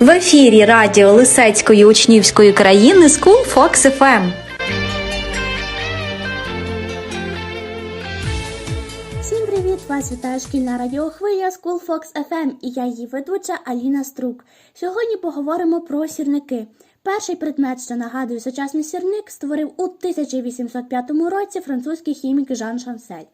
В ефірі радіо Лисецької учнівської країни School Fox FM. Всім привіт! Вас вітає шкільна радіохвиля School Fox FM і я її ведуча Аліна Струк. Сьогодні поговоримо про сірники. Перший предмет, що нагадує сучасний сірник, створив у 1805 році французький хімік Жан Шансель.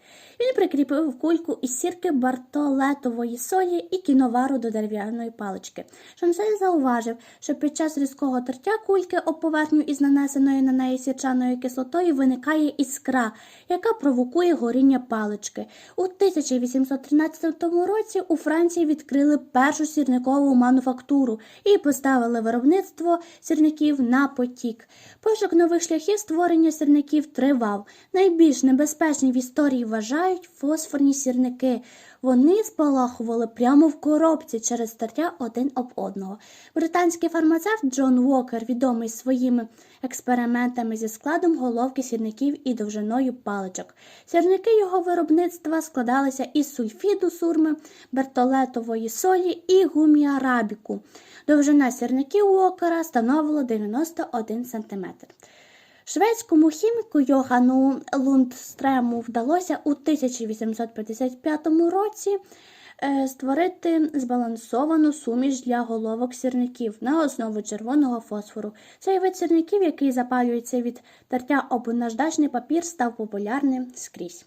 Він прикріпив кульку із сірки бартолетової солі і кіновару до дерев'яної палички. Шансель зауважив, що під час різкого тертя кульки об поверхню із нанесеною на неї сірчаною кислотою виникає іскра, яка провокує горіння палички. У 1813 році у Франції відкрили першу сірникову мануфактуру і поставили виробництво сірників на потік. Пошук нових шляхів створення сірників тривав. Найбільш небезпечні в історії вважають фосфорні сірники. Вони спалахували прямо в коробці через тертя один об одного. Британський фармацевт Джон Уокер, відомий своїми експериментами зі складом головки сірників і довжиною паличок. Сірники його виробництва складалися із сульфіду сурми, бертолетової солі і гуміарабіку. Довжина сірників Уокера становила 91 см. Шведському хіміку Йогану Лундстрему вдалося у 1855 році е, створити збалансовану суміш для головок сірників на основу червоного фосфору. Цей вид сірників, який запалюється від тертя об наждачний папір, став популярним скрізь.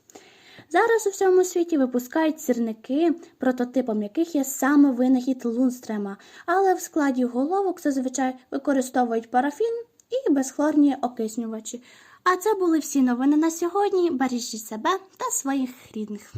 Зараз у всьому світі випускають сірники, прототипом яких є саме винахід Лунстрема, але в складі головок зазвичай використовують парафін і безхлорні окиснювачі. А це були всі новини на сьогодні. Бережіть себе та своїх рідних.